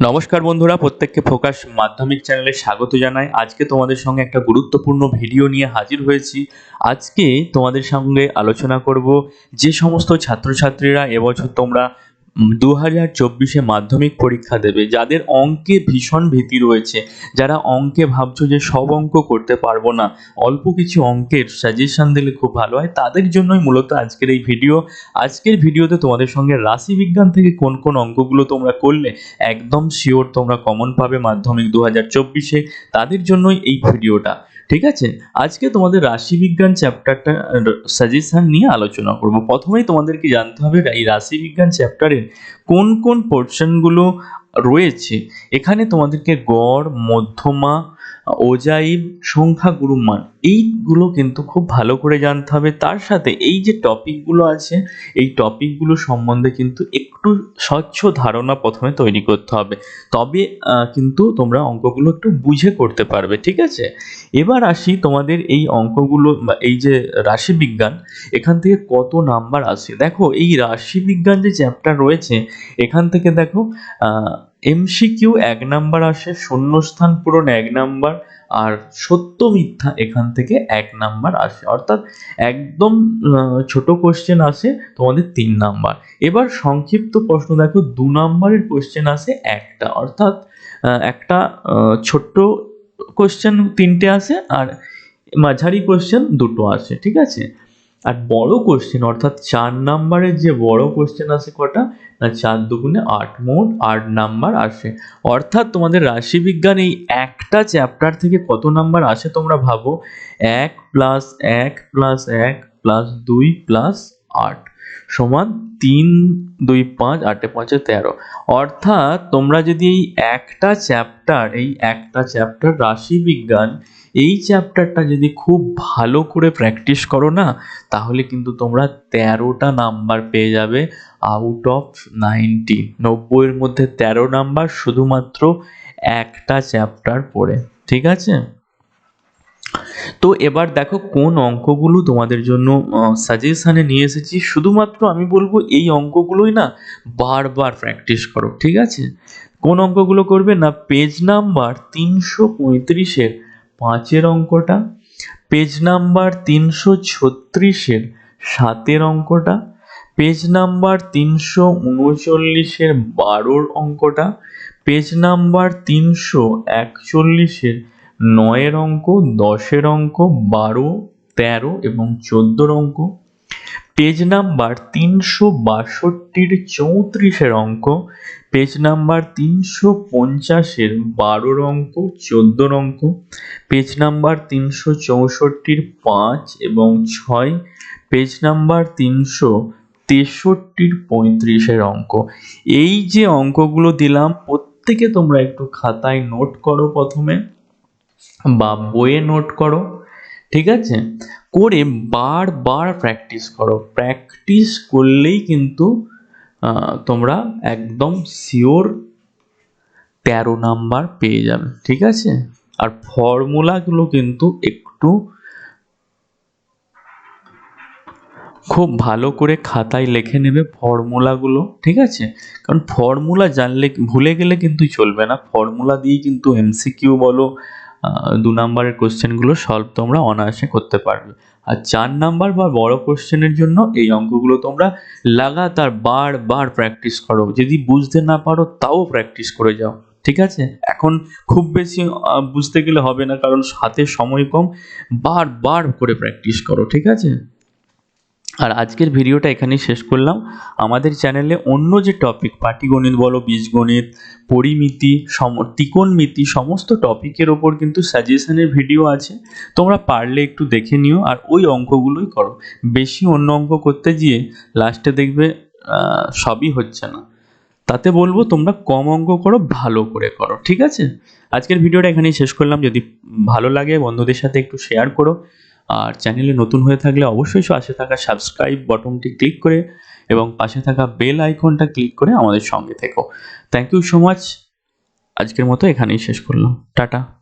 নমস্কার বন্ধুরা, প্রত্যেককে ফোকাস মাধ্যমিক চ্যানেলে স্বাগত জানাই। আজকে তোমাদের সঙ্গে একটা গুরুত্বপূর্ণ ভিডিও নিয়ে হাজির হয়েছি। আজকে তোমাদের সঙ্গে আলোচনা করব যে সমস্ত ছাত্রছাত্রীরা এবছর তোমরা দু হাজার চব্বিশে মাধ্যমিক পরীক্ষা দেবে, যাদের অঙ্কে ভীষণ ভীতি রয়েছে। যারা অঙ্কে ভাবছ যে সব অঙ্ক করতে পারব না, অল্প কিছু অঙ্কের সাজেশন দিলে খুব ভালো হয়। তাদের জন্যই মূলত আজকের এই ভিডিও আজকের ভিডিওতে তোমাদের সঙ্গে রাশি বিজ্ঞান থেকে কোন কোন অঙ্কগুলো তোমরা করলে, একদম শিওর তোমরা কমন পাবে মাধ্যমিক দু হাজার চব্বিশে। তাদের জন্যই এই ভিডিওটা ঠিক আছে? আজকে তোমাদের রাশিবিজ্ঞান চ্যাপ্টারটা সাজেশন নিয়ে আলোচনা করব। প্রথমেই তোমাদেরকে জানতে হবে এই রাশিবিজ্ঞান চ্যাপ্টারের কোন কোন পোর্শনগুলো রয়েছে। এখানে তোমাদেরকে গড়, মধ্যমা ওজাইব সংখ্যা গুরুমান এইগুলো কিন্তু খুব ভালো করে জানতে হবে। তার সাথে এই যে টপিকগুলো আছে, এই টপিকগুলো সম্বন্ধে কিন্তু একটু স্বচ্ছ ধারণা প্রথমে তৈরি করতে হবে। তবে কিন্তু তোমরা অঙ্কগুলো একটু বুঝে করতে পারবে, ঠিক আছে? এবার আসি তোমাদের এই অঙ্কগুলো বা এই যে রাশিবিজ্ঞান, এখান থেকে কত নাম্বার আসে? দেখো, এই রাশিবিজ্ঞান যে চ্যাপ্টার রয়েছে, এখান থেকে দেখো এমসিকিউ এক নাম্বার আসে, শূন্যস্থান পূরণ এক নাম্বার আর সত্য মিথ্যা এখান থেকে এক নাম্বার আসে। অর্থাৎ একদম ছোট কোশ্চেন আসে, তোমাদের তিন নাম্বার। এবার সংক্ষিপ্ত প্রশ্ন দেখো, দু নাম্বারের কোশ্চেন আসে একটা। অর্থাৎ একটা ছোট্ট কোশ্চেন তিনটে আসে আর মাঝারি কোশ্চেন দুটো আসে, ঠিক আছে? আর বড় কোশ্চেন অর্থাৎ চার নাম্বারের যে বড় কোশ্চেন আসে কটা? না, চার দুগুণে আট মোট আট নাম্বার আসে। অর্থাৎ তোমাদের রাশিবিজ্ঞান এই একটা চ্যাপ্টার থেকে কত নাম্বার আসে তোমরা ভাবো? এক প্লাস এক প্লাস এক প্লাস দুই প্লাস আট সমান তিন, দুই, পাঁচ, আটে পাঁচে তেরো। অর্থাৎ তোমরা যদি এই একটা চ্যাপ্টার এই একটা চ্যাপ্টার রাশিবিজ্ঞান এই চ্যাপ্টারটা যদি খুব ভালো করে প্র্যাকটিস করো না, তাহলে কিন্তু তোমরা তেরোটা নাম্বার পেয়ে যাবে আউট অফ নাইনটি নব্বইয়ের মধ্যে তেরো নাম্বার শুধুমাত্র একটা চ্যাপ্টার পড়ে, ঠিক আছে? তো এবার দেখো কোন অঙ্কগুলো তোমাদের জন্য সাজেশানে নিয়ে এসেছি। শুধুমাত্র আমি বলব এই অঙ্কগুলোই না, বারবার প্র্যাকটিস করো, ঠিক আছে? কোন অঙ্কগুলো করবে না পেজ নাম্বার তিনশো পঁয়ত্রিশের পাঁচের অঙ্কটা পেজ নাম্বার তিনশো ছত্রিশের সাতের অঙ্কটা পেজ নাম্বার তিনশো উনচল্লিশের বারোর অঙ্কটা পেজ নাম্বার তিনশো একচল্লিশের নয়ের অঙ্ক, দশের অঙ্ক, বারো, তেরো এবং চোদ্দোর অঙ্ক পেজ নাম্বার তিনশো বাষট্টির চৌত্রিশের অঙ্ক পেজ নাম্বার তিনশো পঞ্চাশের বারোর অঙ্ক চোদ্দোর অঙ্ক পেজ নাম্বার তিনশো চৌষট্টির পাঁচ এবং ছয়। পেজ নাম্বার তিনশো তেষট্টির পঁয়ত্রিশের অঙ্ক এই যে অঙ্কগুলো দিলাম, প্রত্যেকে তোমরা একটু খাতায় নোট করো প্রথমে বা বইয়ে নোট করো, ঠিক আছে? করে বারবার প্র্যাকটিস করো। প্র্যাকটিস করলেই কিন্তু তোমরা একদম শিওর তেরো নাম্বার পেয়ে যাবে, ঠিক আছে? আর ফর্মুলাগুলো কিন্তু একটু খুব ভালো করে খাতায় লিখে নেবে ফর্মুলাগুলো ঠিক আছে? কারণ ফর্মুলা জানলে ভুলে গেলে কিন্তু চলবে না। ফর্মুলা দিয়েই কিন্তু এমসিকিউ বলো দু নাম্বারের কোশ্চেনগুলো সলভ তোমরা অনায়াসে করতে পারবে। আর চার নাম্বার বা বড় কোশ্চেনের জন্য এই অঙ্কগুলো তোমরা লাগাতার বারবার প্র্যাকটিস করো। যদি বুঝতে না পারো, তাও প্র্যাকটিস করে যাও, ঠিক আছে? এখন খুব বেশি বুঝতে গেলে হবে না, কারণ হাতে সময় কম। বারবার করে প্র্যাকটিস করো, ঠিক আছে? আর আজকের ভিডিওটা এখানেই শেষ করলাম। আমাদের চ্যানেলে অন্য যে টপিক পাটিগণিত বলো বীজগণিত পরিমিতি, সম ত্রিকোণমিতি সমস্ত টপিকের ওপর কিন্তু সাজেশনের ভিডিও আছে। তোমরা পারলে একটু দেখে নিও আর ওই অঙ্কগুলোই করো। বেশি অন্য অঙ্ক করতে গিয়ে লাস্টে দেখবে সবই হচ্ছে না। তাতে বলব তোমরা কম অঙ্ক করো, ভালো করে করো, ঠিক আছে? আজকের ভিডিওটা এখানেই শেষ করলাম। যদি ভালো লাগে বন্ধুদের সাথে একটু শেয়ার করো। আর চ্যানেলে নতুন হয়ে থাকলে অবশ্যই পাশে থাকা সাবস্ক্রাইব বটনটি ক্লিক করে এবং পাশে থাকা বেল আইকনটা ক্লিক করে আমাদের সঙ্গে থেকো। থ্যাংক ইউ সো মাচ আজকের মতো এখানেই শেষ করলাম। টাটা।